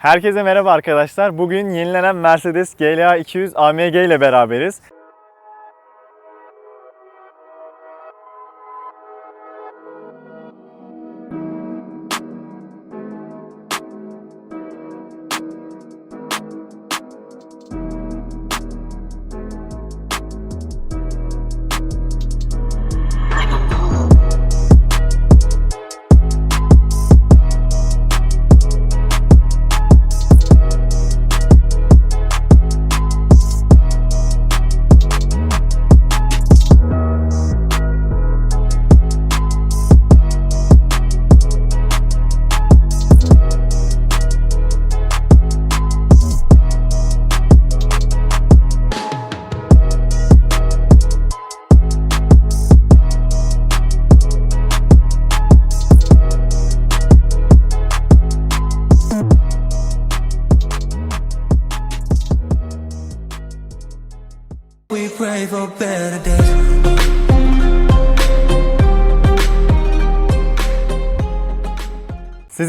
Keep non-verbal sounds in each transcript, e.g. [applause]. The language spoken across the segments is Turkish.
Herkese merhaba arkadaşlar. Bugün yenilenen Mercedes GLA 200 AMG ile beraberiz.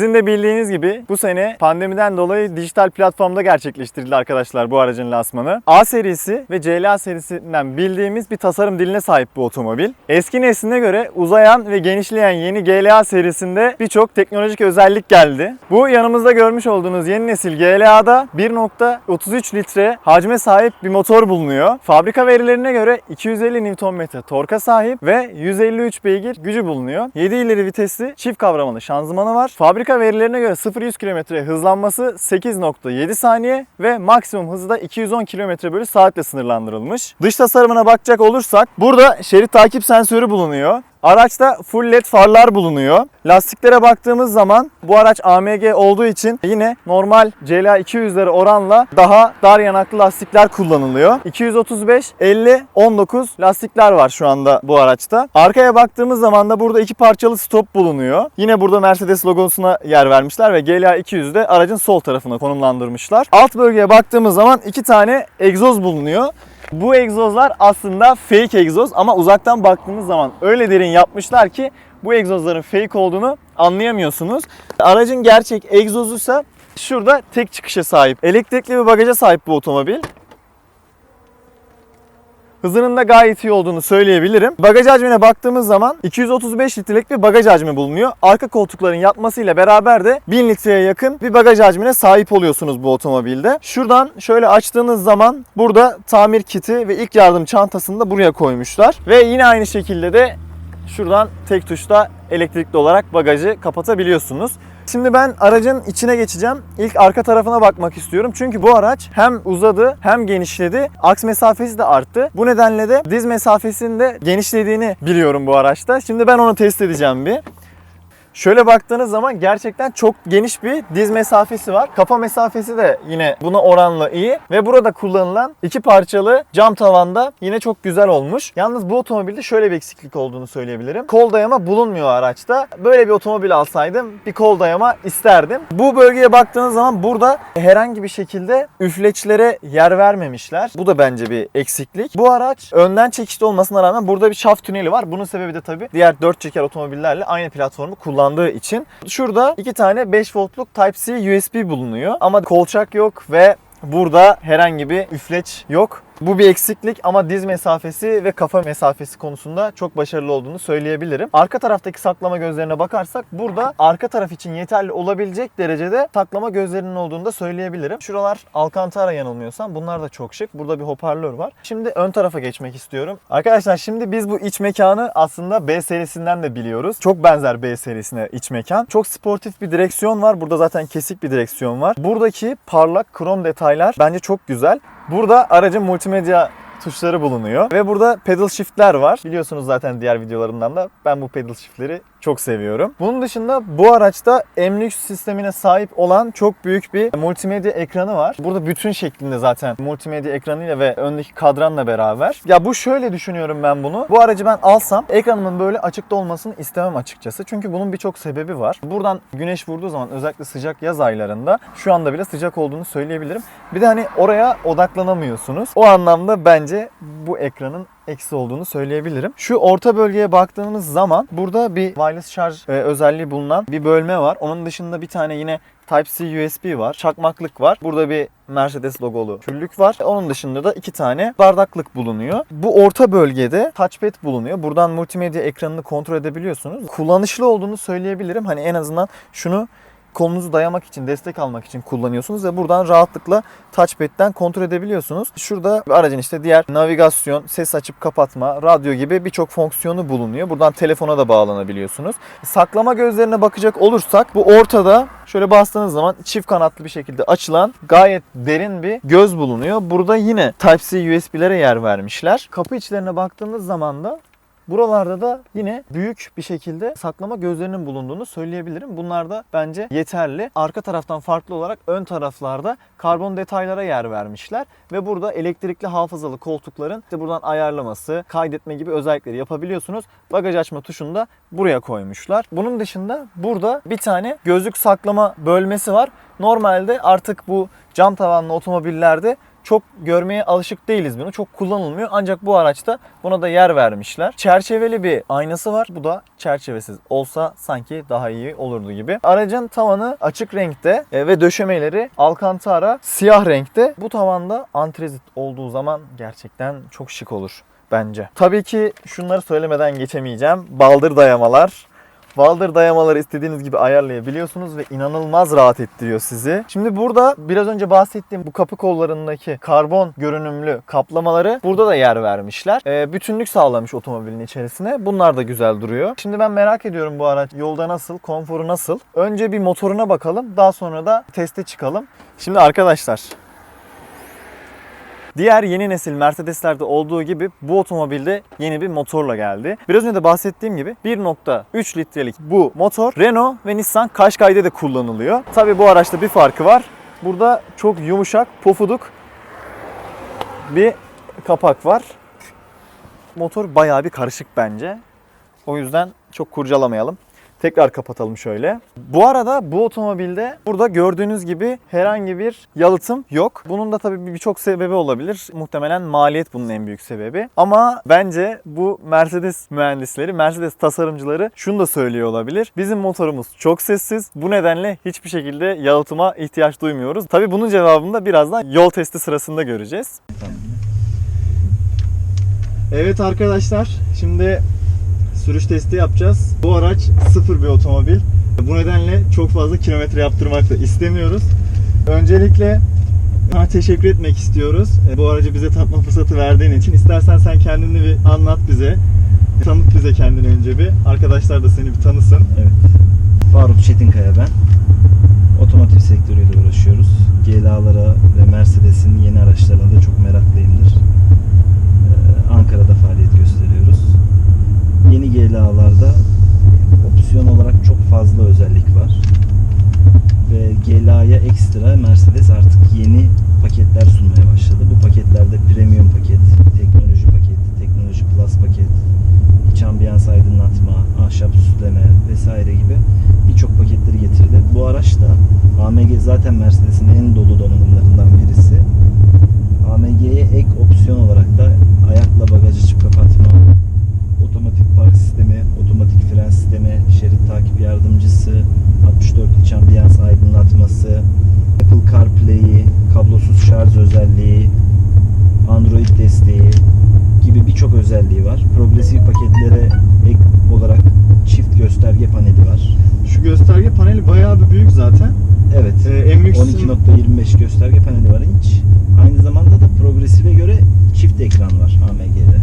Sizin de bildiğiniz gibi bu sene pandemiden dolayı dijital platformda gerçekleştirildi arkadaşlar bu aracın lansmanı. A serisi ve CLA serisinden bildiğimiz bir tasarım diline sahip bu otomobil. Eski nesline göre uzayan ve genişleyen yeni GLA serisinde birçok teknolojik özellik geldi. Bu yanımızda görmüş olduğunuz yeni nesil GLA'da 1.33 litre hacme sahip bir motor bulunuyor. Fabrika verilerine göre 250 Nm torka sahip ve 153 beygir gücü bulunuyor. 7 ileri vitesli çift kavramalı şanzımanı var. Fabrika verilerine göre 0-100 km hızlanması 8.7 saniye ve maksimum hızı da 210 km bölü saatle sınırlandırılmış. Dış tasarımına bakacak olursak burada şerit takip sensörü bulunuyor. Araçta full led farlar bulunuyor. Lastiklere baktığımız zaman bu araç AMG olduğu için yine normal CLA 200'lere oranla daha dar yanaklı lastikler kullanılıyor. 235, 50, 19 lastikler var şu anda bu araçta. Arkaya baktığımız zaman da burada iki parçalı stop bulunuyor. Yine burada Mercedes logosuna yer vermişler ve GLA 200'de aracın sol tarafına konumlandırmışlar. Alt bölgeye baktığımız zaman iki tane egzoz bulunuyor. Bu egzozlar aslında fake egzoz ama uzaktan baktığınız zaman öyle derin yapmışlar ki bu egzozların fake olduğunu anlayamıyorsunuz. Aracın gerçek egzozuysa şurada tek çıkışa sahip. Elektrikli bir bagaja sahip bu otomobil. Hızının da gayet iyi olduğunu söyleyebilirim. Bagaj hacmine baktığımız zaman 235 litrelik bir bagaj hacmi bulunuyor. Arka koltukların yatmasıyla beraber de 1000 litreye yakın bir bagaj hacmine sahip oluyorsunuz bu otomobilde. Şuradan şöyle açtığınız zaman burada tamir kiti ve ilk yardım çantasını da buraya koymuşlar. Ve yine aynı şekilde de şuradan tek tuşla elektrikli olarak bagajı kapatabiliyorsunuz. Şimdi ben aracın içine geçeceğim. İlk arka tarafına bakmak istiyorum. Çünkü bu araç hem uzadı hem genişledi. Aks mesafesi de arttı. Bu nedenle de diz mesafesinin de genişlediğini biliyorum bu araçta. Şimdi ben onu test edeceğim bir. Şöyle baktığınız zaman gerçekten çok geniş bir diz mesafesi var. Kafa mesafesi de yine buna oranla iyi. Ve burada kullanılan iki parçalı cam tavanda yine çok güzel olmuş. Yalnız bu otomobilde şöyle bir eksiklik olduğunu söyleyebilirim. Kol dayama bulunmuyor araçta. Böyle bir otomobil alsaydım bir kol dayama isterdim. Bu bölgeye baktığınız zaman burada herhangi bir şekilde üfleçlere yer vermemişler. Bu da bence bir eksiklik. Bu araç önden çekişli olmasına rağmen burada bir şaft tüneli var. Bunun sebebi de tabii diğer 4 çeker otomobillerle aynı platformu kullandığı için. Şurada iki tane 5 voltluk Type-C USB bulunuyor. Ama kolçak yok ve burada herhangi bir üfleç yok. Bu bir eksiklik ama diz mesafesi ve kafa mesafesi konusunda çok başarılı olduğunu söyleyebilirim. Arka taraftaki saklama gözlerine bakarsak burada arka taraf için yeterli olabilecek derecede saklama gözlerinin olduğunu da söyleyebilirim. Şuralar Alcantara yanılmıyorsam bunlar da çok şık. Burada bir hoparlör var. Şimdi ön tarafa geçmek istiyorum. Arkadaşlar şimdi biz bu iç mekanı aslında B serisinden de biliyoruz. Çok benzer B serisine iç mekan. Çok sportif bir direksiyon var. Burada zaten kesik bir direksiyon var. Buradaki parlak krom detaylar bence çok güzel. Burada aracın multimedya tuşları bulunuyor. Ve burada pedal shift'ler var. Biliyorsunuz zaten diğer videolarımdan da ben bu pedal shift'leri çok seviyorum. Bunun dışında bu araçta MLux sistemine sahip olan çok büyük bir multimedya ekranı var. Burada bütün şeklinde zaten multimedya ekranıyla ve öndeki kadranla beraber. Ya bu şöyle düşünüyorum ben bunu. Bu aracı ben alsam ekranımın böyle açıkta olmasını istemem açıkçası. Çünkü bunun birçok sebebi var. Buradan güneş vurduğu zaman özellikle sıcak yaz aylarında şu anda bile sıcak olduğunu söyleyebilirim. Bir de hani oraya odaklanamıyorsunuz. O anlamda bence bu ekranın eksi olduğunu söyleyebilirim. Şu orta bölgeye baktığımız zaman burada bir wireless şarj e, özelliği bulunan bir bölme var. Onun dışında bir tane yine Type-C USB var. Çakmaklık var. Burada bir Mercedes logolu küllük var. Onun dışında da iki tane bardaklık bulunuyor. Bu orta bölgede touchpad bulunuyor. Buradan multimedya ekranını kontrol edebiliyorsunuz. Kullanışlı olduğunu söyleyebilirim. Hani en azından şunu kolunuzu dayamak için, destek almak için kullanıyorsunuz ve buradan rahatlıkla touchpad'den kontrol edebiliyorsunuz. Şurada aracın işte diğer navigasyon, ses açıp kapatma, radyo gibi birçok fonksiyonu bulunuyor. Buradan telefona da bağlanabiliyorsunuz. Saklama gözlerine bakacak olursak bu ortada şöyle bastığınız zaman çift kanatlı bir şekilde açılan gayet derin bir göz bulunuyor. Burada yine Type-C USB'lere yer vermişler. Kapı içlerine baktığınız zaman da Buralarda da yine büyük bir şekilde saklama gözlerinin bulunduğunu söyleyebilirim. Bunlar da bence yeterli. Arka taraftan farklı olarak ön taraflarda karbon detaylara yer vermişler. Ve burada elektrikli hafızalı koltukların işte buradan ayarlaması, kaydetme gibi özellikleri yapabiliyorsunuz. Bagaj açma tuşunu da buraya koymuşlar. Bunun dışında burada bir tane gözlük saklama bölmesi var. Normalde artık bu cam tavanlı otomobillerde çok görmeye alışık değiliz bunu. Çok kullanılmıyor. Ancak bu araçta buna da yer vermişler. Çerçeveli bir aynası var. Bu da çerçevesiz olsa sanki daha iyi olurdu gibi. Aracın tavanı açık renkte e, ve döşemeleri Alcantara siyah renkte. Bu tavanda antrezit olduğu zaman gerçekten çok şık olur bence. Tabii ki şunları söylemeden geçemeyeceğim. Baldır dayamalar. Baldır dayamaları istediğiniz gibi ayarlayabiliyorsunuz ve inanılmaz rahat ettiriyor sizi. Şimdi burada biraz önce bahsettiğim bu kapı kollarındaki karbon görünümlü kaplamaları burada da yer vermişler. Ee, bütünlük sağlamış otomobilin içerisine. Bunlar da güzel duruyor. Şimdi ben merak ediyorum bu araç yolda nasıl, konforu nasıl. Önce bir motoruna bakalım. Daha sonra da teste çıkalım. Şimdi arkadaşlar Diğer yeni nesil Mercedes'lerde olduğu gibi bu otomobilde yeni bir motorla geldi. Biraz önce de bahsettiğim gibi 1.3 litrelik bu motor Renault ve Nissan Qashqai'de de kullanılıyor. Tabi bu araçta bir farkı var. Burada çok yumuşak, pofuduk bir kapak var. Motor bayağı bir karışık bence. O yüzden çok kurcalamayalım. Tekrar kapatalım şöyle. Bu arada bu otomobilde burada gördüğünüz gibi herhangi bir yalıtım yok. Bunun da tabii birçok sebebi olabilir. Muhtemelen maliyet bunun en büyük sebebi. Ama bence bu Mercedes mühendisleri, Mercedes tasarımcıları şunu da söylüyor olabilir. Bizim motorumuz çok sessiz. Bu nedenle hiçbir şekilde yalıtıma ihtiyaç duymuyoruz. Tabii bunun cevabını da birazdan yol testi sırasında göreceğiz. Evet arkadaşlar, şimdi sürüş testi yapacağız. Bu araç sıfır bir otomobil. Bu nedenle çok fazla kilometre yaptırmak da istemiyoruz. Öncelikle sana teşekkür etmek istiyoruz. E, Bu aracı bize tanıtma fırsatı verdiğin için. İstersen sen kendini bir anlat bize. Tanıt bize kendini önce bir. Arkadaşlar da seni bir tanısın. Evet. Faruk Çetinkaya ben. Otomotiv sektörüyle uğraşıyoruz. GLA'lara ve Mercedes'in yeni araçlarına da çok meraklıyımdır. Ee, Ankara'da faaliyet gösteriyoruz. Yeni GLA'larda opsiyon olarak çok fazla özellik var. Ve GLA'ya ekstra Mercedes artık yeni paketler sunmaya başladı. Bu paketlerde premium paket, teknoloji paket, teknoloji plus paket, iç ambiyans aydınlatma, ahşap süsleme vesaire gibi birçok paketleri getirdi. Bu araç da AMG zaten Mercedes'in en dolu donanımlarından birisi. AMG'ye ek opsiyon olarak da ayakla bagaj açıp kapatma, otomatik park sistemi, otomatik fren sistemi, şerit takip yardımcısı, 64 iç ambiyans aydınlatması, Apple CarPlay'i, kablosuz şarj özelliği, Android desteği gibi birçok özelliği var. Progresif paketlere ek olarak çift gösterge paneli var. Şu gösterge paneli bayağı bir büyük zaten. Evet. Ee, en büyük 12.25 gösterge paneli var inç. Aynı zamanda da progresife göre çift ekran var AMG'de.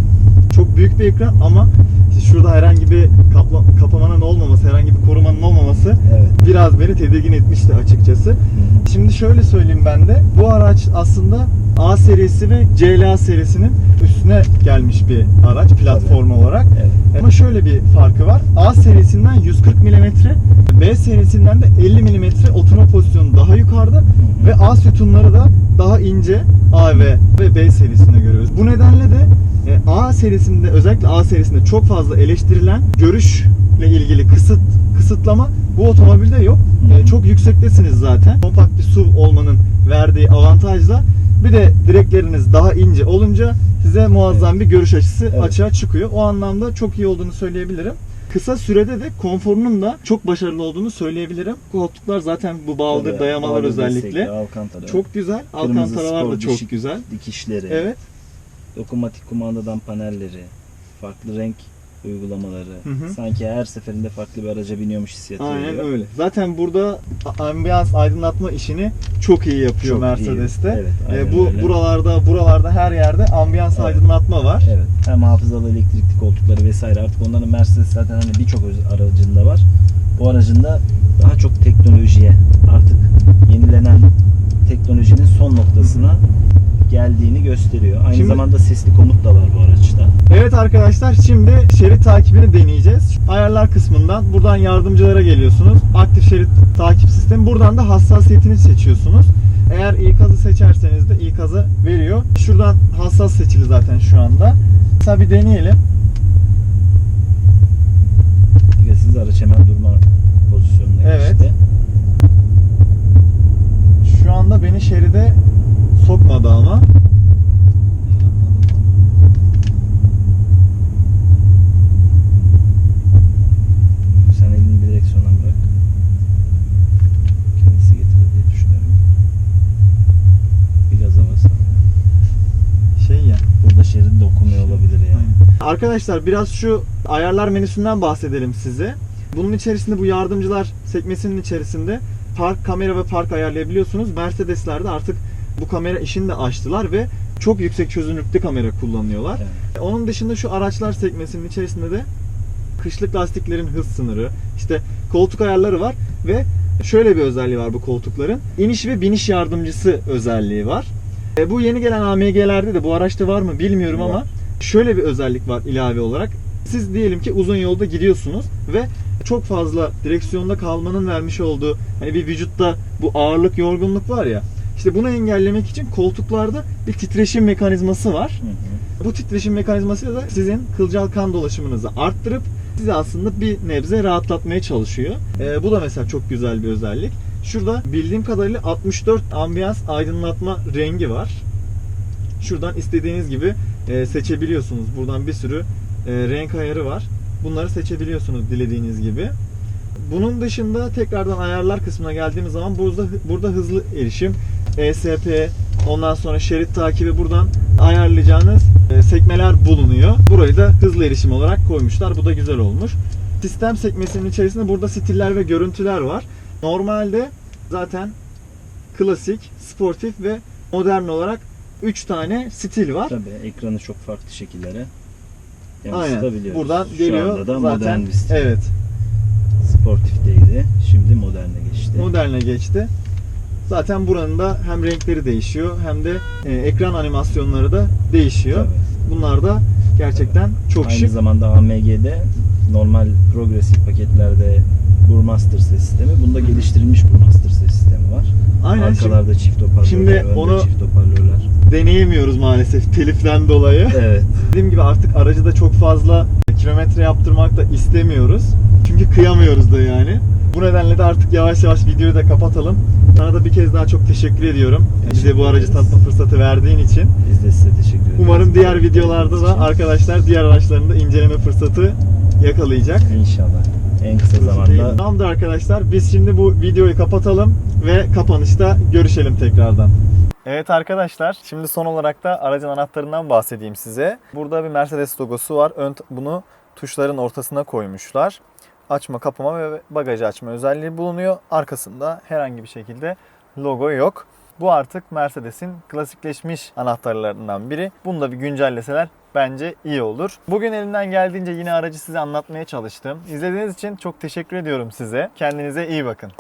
Çok büyük bir ekran ama işte şurada herhangi bir kapla, kapamanın olmaması, herhangi bir korumanın olmaması Evet. biraz beni tedirgin etmişti açıkçası. Şimdi şöyle söyleyeyim ben de. Bu araç aslında A serisi ve CLA serisinin üstüne gelmiş bir araç platform olarak. Evet. Ama şöyle bir farkı var. A serisinden 140 mm, B serisinden de 50 mm oturma pozisyonu daha yukarıda ve A sütunları da daha ince A ve ve B serisinde görüyoruz. Bu nedenle de e, A serisinde özellikle A serisinde çok fazla eleştirilen görüşle ilgili kısıt kısıtlama bu otomobilde yok. E, çok yüksektesiniz zaten. Kompakt bir SUV olmanın verdiği avantajla bir de direkleriniz daha ince olunca size muazzam bir görüş açısı Evet. açığa çıkıyor. O anlamda çok iyi olduğunu söyleyebilirim. Kısa sürede de konforunun da çok başarılı olduğunu söyleyebilirim. Koltuklar zaten bu baldır Tabii, dayamalar bağlı özellikle. Alcantara. Çok güzel. Kırmızı Alcantaralar da çok dişi- güzel. dikişleri. Evet. Dokunmatik kumandadan panelleri. Farklı renk uygulamaları. Hı hı. Sanki her seferinde farklı bir araca biniyormuş hissiyatı Aynen veriyor. öyle. Zaten burada ambiyans aydınlatma işini çok iyi yapıyor Çok Mercedes'te. iyi. Evet, aynen bu öyle. buralarda buralarda her yerde ambiyans Evet. aydınlatma var. Evet. Hem hafızalı elektrikli koltukları vesaire artık onların Mercedes zaten hani birçok aracında var. Bu aracında daha çok teknolojiye artık yenilenen teknolojinin son noktasına geldiğini gösteriyor. Aynı Şimdi- zamanda sesli komut da var bu araçta. Evet arkadaşlar şimdi şerit takibini deneyeceğiz. Ayarlar kısmından buradan yardımcılara geliyorsunuz. Aktif şerit takip sistemi. Buradan da hassasiyetini seçiyorsunuz. Eğer ikazı seçerseniz de ikazı veriyor. Şuradan hassas seçili zaten şu anda. Mesela bir deneyelim. Dikkatsiz araç hemen durma pozisyonuna Evet. geçti. Şu anda beni şeride sokmadı ama. Sen elini direksiyona bırak. Kendisi getirir diye düşünüyorum. Biraz hava sağla. Şey ya. Burada şerit dokunuyor olabilir yani. Arkadaşlar biraz şu ayarlar menüsünden bahsedelim size. Bunun içerisinde bu yardımcılar sekmesinin içerisinde park kamera ve park ayarlayabiliyorsunuz. Mercedes'lerde artık bu kamera işini de açtılar ve çok yüksek çözünürlükte kamera kullanıyorlar. Evet. Onun dışında şu araçlar sekmesinin içerisinde de kışlık lastiklerin hız sınırı, işte koltuk ayarları var ve şöyle bir özelliği var bu koltukların. İniş ve biniş yardımcısı özelliği var. E, bu yeni gelen AMG'lerde de bu araçta var mı bilmiyorum Var. ama şöyle bir özellik var ilave olarak. Siz diyelim ki uzun yolda gidiyorsunuz ve çok fazla direksiyonda kalmanın vermiş olduğu hani bir vücutta bu ağırlık yorgunluk var ya işte bunu engellemek için koltuklarda bir titreşim mekanizması var. Hı hı. Bu titreşim mekanizması da sizin kılcal kan dolaşımınızı arttırıp sizi aslında bir nebze rahatlatmaya çalışıyor. Ee, bu da mesela çok güzel bir özellik. Şurada bildiğim kadarıyla 64 ambiyans aydınlatma rengi var. Şuradan istediğiniz gibi e, seçebiliyorsunuz. Buradan bir sürü e, renk ayarı var. Bunları seçebiliyorsunuz dilediğiniz gibi. Bunun dışında tekrardan ayarlar kısmına geldiğimiz zaman burada burada hızlı erişim, ESP, ondan sonra şerit takibi buradan ayarlayacağınız e, sekmeler bulunuyor. Burayı da hızlı erişim olarak koymuşlar. Bu da güzel olmuş. Sistem sekmesinin içerisinde burada stiller ve görüntüler var. Normalde zaten klasik, sportif ve modern olarak 3 tane stil var. Tabii ekranı çok farklı şekillere Aynen. yansıtabiliyoruz. Buradan Şu geliyor da zaten. Evet. Sportifteydi. Şimdi moderne geçti. moderne geçti. Zaten buranın da hem renkleri değişiyor hem de e, ekran animasyonları da değişiyor. Tabii. Bunlar da gerçekten çok Aynı şık. zamanda AMG'de normal progresif paketlerde Burmaster ses sistemi. Bunda geliştirilmiş Burmaster ses sistemi var. Aynen şimdi Arkalarda çift hoparlörler, şimdi onu- çift hoparlörler. deneyemiyoruz maalesef teliften dolayı. [laughs] Evet. Dediğim gibi artık aracı da çok fazla kilometre yaptırmak da istemiyoruz. Çünkü kıyamıyoruz da yani. Bu nedenle de artık yavaş yavaş videoyu da kapatalım. Sana da bir kez daha çok teşekkür ediyorum. Bize bu aracı tatma fırsatı verdiğin için. Biz de size teşekkür ederiz. Umarım diğer videolarda da arkadaşlar diğer araçlarını da inceleme fırsatı yakalayacak. İnşallah. En kısa zamanda Tamamdır arkadaşlar. Biz şimdi bu videoyu kapatalım ve kapanışta görüşelim tekrardan. Evet arkadaşlar, şimdi son olarak da aracın anahtarından bahsedeyim size. Burada bir Mercedes logosu var. Ön bunu tuşların ortasına koymuşlar. Açma, kapama ve bagajı açma özelliği bulunuyor. Arkasında herhangi bir şekilde logo yok. Bu artık Mercedes'in klasikleşmiş anahtarlarından biri. Bunu da bir güncelleseler bence iyi olur. Bugün elimden geldiğince yine aracı size anlatmaya çalıştım. İzlediğiniz için çok teşekkür ediyorum size. Kendinize iyi bakın.